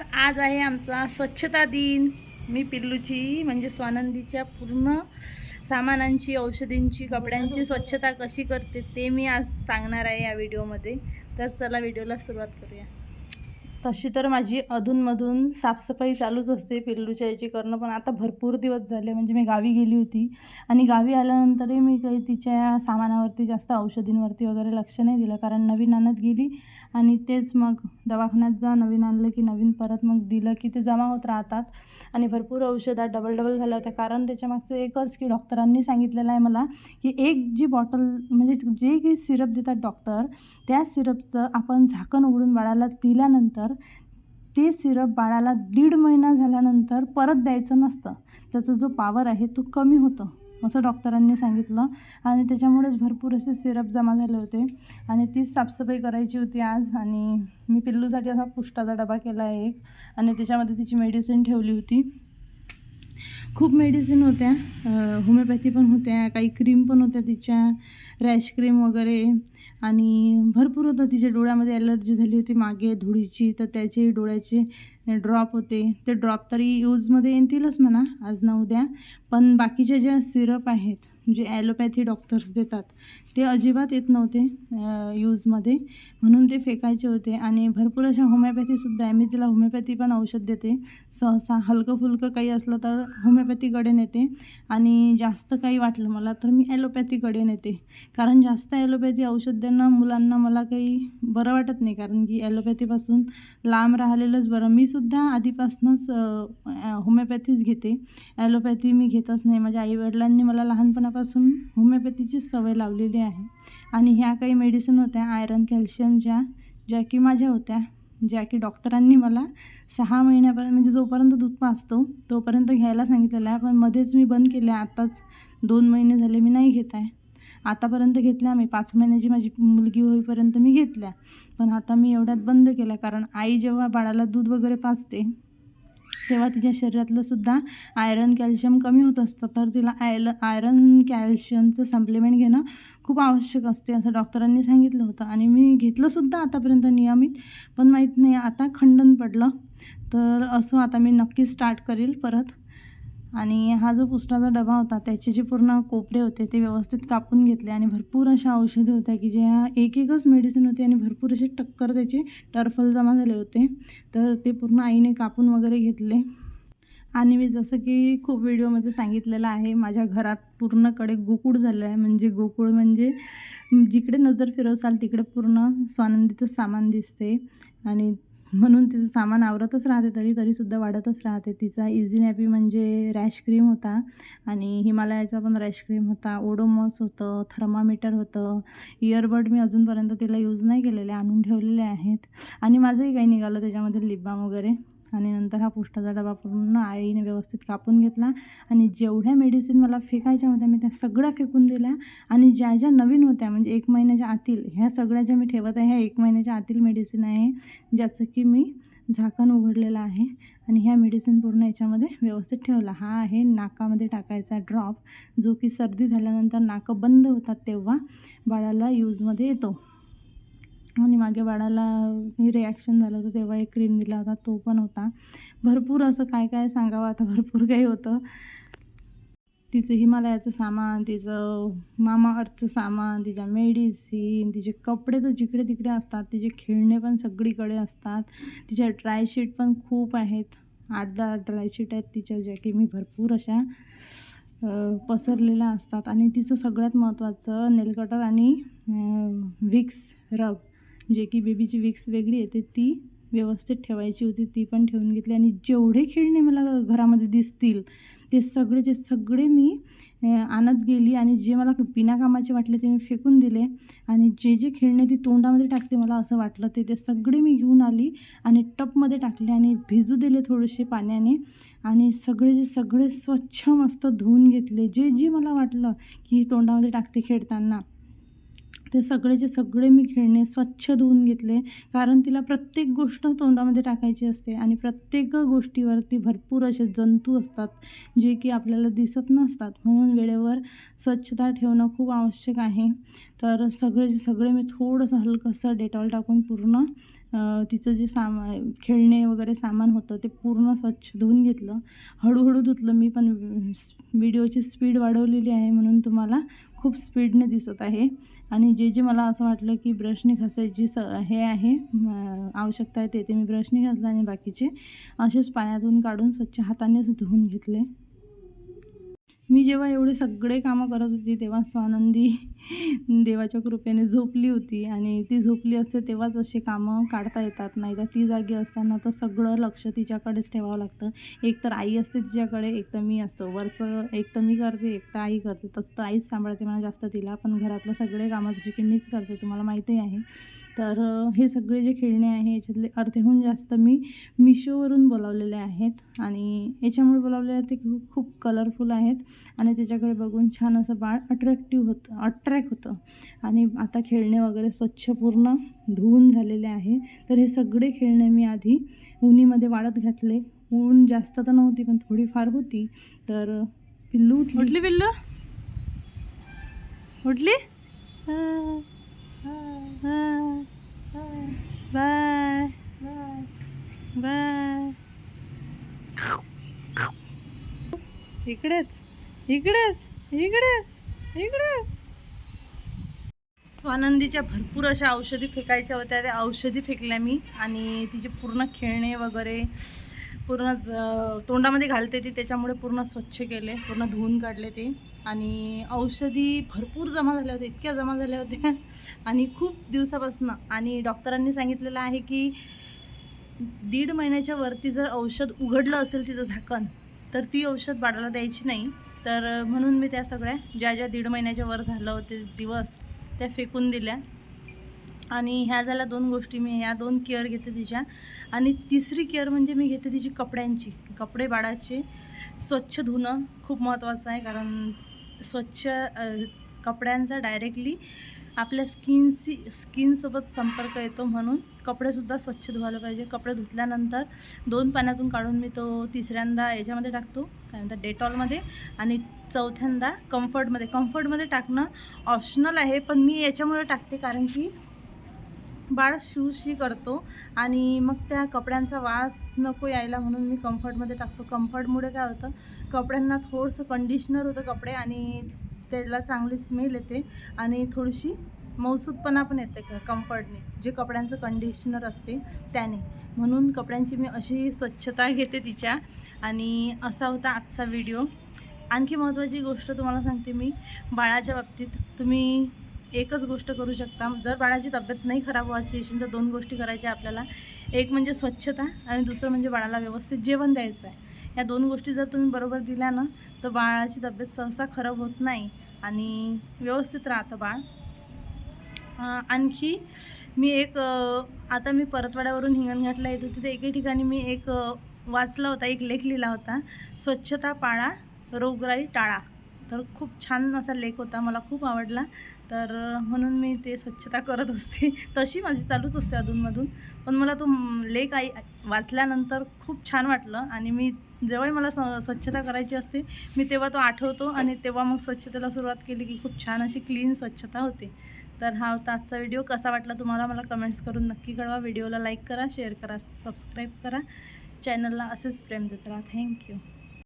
नमस्कार आज आहे आमचा स्वच्छता दिन. मी पिल्लूची म्हणजे स्वानंदीच्या पूर्ण सामानांची औषधींची कपड्यांची स्वच्छता कशी करते ते मी आज सांगणार आहे या व्हिडिओमध्ये. तर चला व्हिडिओला सुरुवात करूया. तशी तर माझी अधूनमधून साफसफाई चालूच असते पिल्लूच्या याची करणं पण आता भरपूर दिवस झाले म्हणजे मी गावी गेली होती. आणि गावी आल्यानंतरही मी काही तिच्या सामानावरती जास्त औषधींवरती वगैरे लक्ष नाही दिलं कारण नवीन आणत गेली. आणि तेच मग दवाखान्यात जा नवीन आणलं की नवीन परत मग दिलं की ते जमा होत राहतात. आणि भरपूर औषधात डबल डबल झाल्या होत्या कारण त्याच्यामागचं एकच की डॉक्टरांनी सांगितलेलं आहे मला की एक जी बॉटल म्हणजे जे काही सिरप देतात डॉक्टर त्या सिरपचं आपण झाकण उघडून बाळाला दिल्यानंतर ते सिरप बाळाला दीड महिना झाल्यानंतर परत द्यायचं नसतं. त्याचा जो पावर आहे तो कमी होतो असं डॉक्टरांनी सांगितलं. आणि त्याच्यामुळेच भरपूर असे सिरप जमा झाले होते. आणि तीच साफसफाई करायची होती आज. आणि मी पिल्लूसाठी असा पुष्टाचा डबा केला आहे एक. आणि त्याच्यामध्ये तिची मेडिसिन ठेवली होती. खूप मेडिसिन होत्या. होमिओपॅथी पण होत्या काही क्रीम पण होत्या तिच्या रॅश क्रीम वगैरे आणि भरपूर होतं. तिच्या डोळ्यामध्ये ॲलर्जी झाली होती मागे धुळीची तर त्याचे डोळ्याचे ड्रॉप होते. ते ड्रॉप तरी यूजमध्ये येतीलच म्हणा आज ना उद्या. पण बाकीच्या ज्या सिरप आहेत जे ॲलोपॅथी डॉक्टर्स देतात. ते अजिबात येत नव्हते यूजमध्ये. म्हणून ते फेकायचे होते आणि भरपूर अशा होमिओपॅथीसुद्धा आहे. मी तिला होमिओपॅथी पण औषध देते. सहसा हलकं फुलकं काही असलं तर होमिओपॅथीकडे नेते आणि जास्त काही वाटलं मला तर मी ॲलोपॅथीकडे नेते. कारण जास्त ॲलोपॅथी औषध देणं मुलांना मला काही बरं वाटत नाही. कारण की ॲलोपॅथीपासून लांब राहिलेलंच बरं. मी सुद्धा आधीपासूनच होमिओपॅथीच घेते. ॲलोपॅथी मी घेतच नाही. माझ्या आईवडिलांनी मला लहानपणापासून होमिओपॅथीची सवय लावलेली आहे. आणि ह्या काही मेडिसिन होत्या आयरन कॅल्शियम ज्या ज्या की माझ्या होत्या ज्या की डॉक्टरांनी मला सहा महिन्यापर्यंत म्हणजे जोपर्यंत दूध पाचतो तोपर्यंत घ्यायला सांगितलेलं आहे. पण मध्येच मी बंद केलं आहे आत्ताच दोन महिने झाले मी नाही घेत आहे. आतापर्यंत घेतल्या मी पाच महिन्याची माझी मुलगी होईपर्यंत मी घेतल्या. पण आता मी एवढ्यात बंद केल्या कारण आई जेव्हा बाळाला दूध वगैरे पाचते तेव्हा तिच्या शरीरातलं सुद्धा आयरन कॅल्शियम कमी होत असतं. तर तिला आयल आयरन कॅल्शियमचं सप्लिमेंट घेणं खूप आवश्यक असते असं डॉक्टरांनी सांगितलं होतं. आणि मी घेतलंसुद्धा आतापर्यंत नियमित पण माहीत नाही आता खंडन पडलं. तर असं आता मी नक्की स्टार्ट करेल परत. आणि हा जो पुष्टाचा डबा होता त्याचे जे पूर्ण कोपरे होते ते व्यवस्थित कापून घेतले आणि भरपूर अशा औषधी होत्या की ज्या एक एकच मेडिसिन होती आणि भरपूर असे टक्कर त्याचे टर्फल जमा झाले होते. तर ते पूर्ण आईने कापून वगैरे घेतले. आणि मी जसं की खूप व्हिडिओमध्ये सांगितलेलं आहे माझ्या घरात पूर्णकडे गोकुळ झालं आहे. म्हणजे गोकुळ म्हणजे जिकडे नजर फिरवसाल तिकडे पूर्ण स्वानंदीचं सामान दिसते. आणि म्हणून तिचं सामान आवरतच राहते तरी तरीसुद्धा वाढतच राहते. तिचा इझी नॅपी म्हणजे रॅश क्रीम होता आणि हिमालयाचा पण रॅश क्रीम होता. ओडोमॉस होतं थर्मामीटर होतं. इयरबड मी अजूनपर्यंत तिला यूज नाही केलेले आणून ठेवलेले आहेत. आणि माझंही काही निघालं त्याच्यामध्ये लिपबाम वगैरे. आणि नंतर हा पुष्टाचा डबा पूर्ण आईने व्यवस्थित कापून घेतला आणि जेवढ्या मेडिसिन मला फेकायच्या होत्या मी त्या सगळ्या फेकून दिल्या. आणि ज्या ज्या नवीन होत्या म्हणजे एक महिन्याच्या आतील ह्या सगळ्या ज्या मी ठेवत आहे ह्या एक महिन्याच्या आतील मेडिसिन आहे ज्याचं की मी झाकण उघडलेलं आहे आणि ह्या मेडिसिन पूर्ण याच्यामध्ये व्यवस्थित ठेवला. हा आहे नाकामध्ये टाकायचा ड्रॉप जो की सर्दी झाल्यानंतर नाकं बंद होतात तेव्हा बाळाला यूजमध्ये येतो. आणि मागे बाळाला रिॲक्शन झालं होतं तेव्हा एक क्रीम दिला होता तो पण होता. भरपूर असं काय काय सांगावं आता भरपूर काही होतं. तिचं हिमालयाचं सामान तिचं मामाअर्थचं सामान तिच्या मेडिसिन तिचे कपडे तर जिकडे तिकडे असतात तिचे खेळणे पण सगळीकडे असतात. तिच्या ड्रायशीट पण खूप आहेत. आठ दहा ड्रायशीट आहेत तिच्या ज्या की मी भरपूर अशा पसरलेल्या असतात. आणि तिचं सगळ्यात महत्त्वाचं नेलकटर आणि विक्स रब जे की बेबीची विक्स वेगळी येते ती व्यवस्थित ठेवायची होती ती पण ठेवून घेतली. आणि जेवढे खेळणे मला घरामध्ये दिसतील ते सगळेचे सगळे मी आणत गेली आणि जे मला बिनाकामाचे वाटले ते मी फेकून दिले. आणि जे जे खेळणे ती तोंडामध्ये टाकते मला असं वाटलं ते ते सगळे मी घेऊन आली आणि टपमध्ये टाकले आणि भिजू दिले थोडेसे पाण्याने. आणि सगळे जे सगळे स्वच्छ मस्त धुवून घेतले. जे जे मला वाटलं की तोंडामध्ये टाकते खेळताना ते सगळेचे सगळे मी खेळणे स्वच्छ धुवून घेतले कारण तिला प्रत्येक गोष्ट तोंडामध्ये टाकायची असते आणि प्रत्येक गोष्टीवरती भरपूर असे जंतू असतात जे की आपल्याला दिसत नसतात. म्हणून वेळेवर स्वच्छता ठेवणं खूप आवश्यक आहे. तर सगळेचे सगळे मी थोडंसं हलकंसं डेटॉल टाकून पूर्ण तिचं जे सामा खेळणे वगैरे सामान होतं ते पूर्ण स्वच्छ धुवून घेतलं. हळूहळू धुतलं मी पण व्हिडिओची स्पीड वाढवलेली आहे म्हणून तुम्हाला खूप स्पीडने दिसत आहे. आणि जे जे मला असं वाटलं की ब्रशने घासायची स हे आहे आवश्यकता आहे ते ते मी ब्रशने घासलं आणि बाकीचे असेच पाण्यातून काढून स्वच्छ हातानेच धुवून घेतले. मी जेव्हा एवढे सगळे कामं करत होती तेव्हा स्वानंदी देवाच्या कृपेने झोपली होती आणि ती झोपली असते तेव्हाच असे कामं काढता येतात. नाही तर ती जागी असताना तर सगळं लक्ष तिच्याकडेच ठेवावं लागतं. एक तर आई असते तिच्याकडे एक तर मी असतो. वरचं एक तर मी करते एक तर आई करते. तसं तर आईच सांभाळते मला जास्त तिला पण घरातलं सगळे कामं जसे की मीच करते तुम्हाला माहिती आहे. तर हे सगळे जे खेळणे आहे याच्यातले अर्धेहून जास्त मी मिशोवरून बोलावलेले आहेत आणि याच्यामुळे बोलावलेले ते खूप खूप कलरफुल आहेत. आणि त्याच्याकडे बघून छान असं बाळ अट्रॅक्टिव्ह होतं अट्रॅक्ट होतं. आणि आता खेळणे वगैरे स्वच्छ पूर्ण धुवून झालेले आहे. तर हे सगळे खेळणे मी आधी उन्हीमध्ये वाळत घातले. ऊन जास्त तर नव्हती पण थोडीफार होती. तर पिल्लू उठली. उठली पिल्लू? उठली? बाय. बाय. इकडेच. इकडेच इकडेच इकडेच. स्वानंदीच्या भरपूर अशा औषधी फेकायच्या होत्या त्या औषधी फेकल्या मी. आणि तिचे पूर्ण खेळणे वगैरे पूर्ण तोंडामध्ये घालते ती त्याच्यामुळे पूर्ण स्वच्छ केले पूर्ण धुवून काढले ते. आणि औषधी भरपूर जमा झाल्या होत्या इतक्या जमा झाल्या होत्या. आणि खूप दिवसापासून आणि डॉक्टरांनी सांगितलेलं आहे की दीड महिन्याच्या वरती जर औषध उघडलं असेल तिचं झाकण तर ती औषध बाळाला द्यायची नाही. तर म्हणून मी त्या सगळ्या ज्या ज्या दीड महिन्याच्या वर झालं होते दिवस त्या फेकून दिल्या. आणि ह्या झाल्या दोन गोष्टी. मी ह्या दोन केअर घेते तिच्या. आणि तिसरी केअर म्हणजे मी घेते तिची कपड्यांची. कपडे बाळाचे स्वच्छ धुणं खूप महत्त्वाचं आहे. कारण स्वच्छ कपड्यांचा डायरेक्टली आपल्या स्किनशी स्किनसोबत संपर्क येतो म्हणून कपडेसुद्धा स्वच्छ धुवायला पाहिजे. कपडे धुतल्यानंतर दोन पाण्यातून काढून मी तो तिसऱ्यांदा याच्यामध्ये टाकतो. काय म्हणतात डेटॉलमध्ये आणि चौथ्यांदा कम्फर्टमध्ये. कम्फर्टमध्ये टाकणं ऑप्शनल आहे पण मी याच्यामुळे टाकते कारण की बाळ शूशी करतो आणि मग त्या कपड्यांचा वास नको यायला म्हणून मी कम्फर्टमध्ये टाकतो. कम्फर्टमुळे काय होतं कपड्यांना थोडंसं कंडिशनर होतं कपडे आणि त्याला चांगली स्मेल येते आणि थोडीशी मौसूदपणा पण येते क- कम्फर्टने जे कपड्यांचं कंडिशनर असते त्याने. म्हणून कपड्यांची मी अशी स्वच्छता घेते तिच्या. आणि असा होता आजचा व्हिडिओ आणखी महत्त्वाची गोष्ट तुम्हाला सांगते मी बाळाच्या बाबतीत तुम्ही एकच गोष्ट करू शकता. जर बाळाची तब्येत नाही खराब व्हायची असेल तर दोन गोष्टी करायच्या आपल्याला. एक म्हणजे स्वच्छता आणि दुसरं म्हणजे बाळाला व्यवस्थित जेवण द्यायचं आहे. या दोन गोष्टी जर तुम्ही बरोबर दिल्या ना तर बाळाची तब्येत सहसा खराब होत नाही आणि व्यवस्थित राहतं बाळ. आणखी मी एक आता मी परतवाड्यावरून हिंगणघाटला येत होती तर एके ठिकाणी मी एक वाचला होता एक लेख लिहिला होता स्वच्छता पाळा रोगराई टाळा. तर खूप छान असा लेख होता मला खूप आवडला. तर म्हणून मी ते स्वच्छता करत असते. तशी माझी चालूच असते अधूनमधून. पण मला तो लेख आई वाचल्यानंतर खूप छान वाटलं आणि मी जेव्हाही मला स स्वच्छता करायची असते मी तेव्हा तो आठवतो आणि तेव्हा मग स्वच्छतेला सुरुवात केली की खूप छान अशी क्लीन स्वच्छता होते. तर हा होता आजचा व्हिडिओ. कसा वाटला तुम्हाला मला कमेंट्स करून नक्की कळवा. व्हिडिओला लाईक करा शेअर करा सबस्क्राईब करा. चॅनलला असेच प्रेम देत राहा. थँक्यू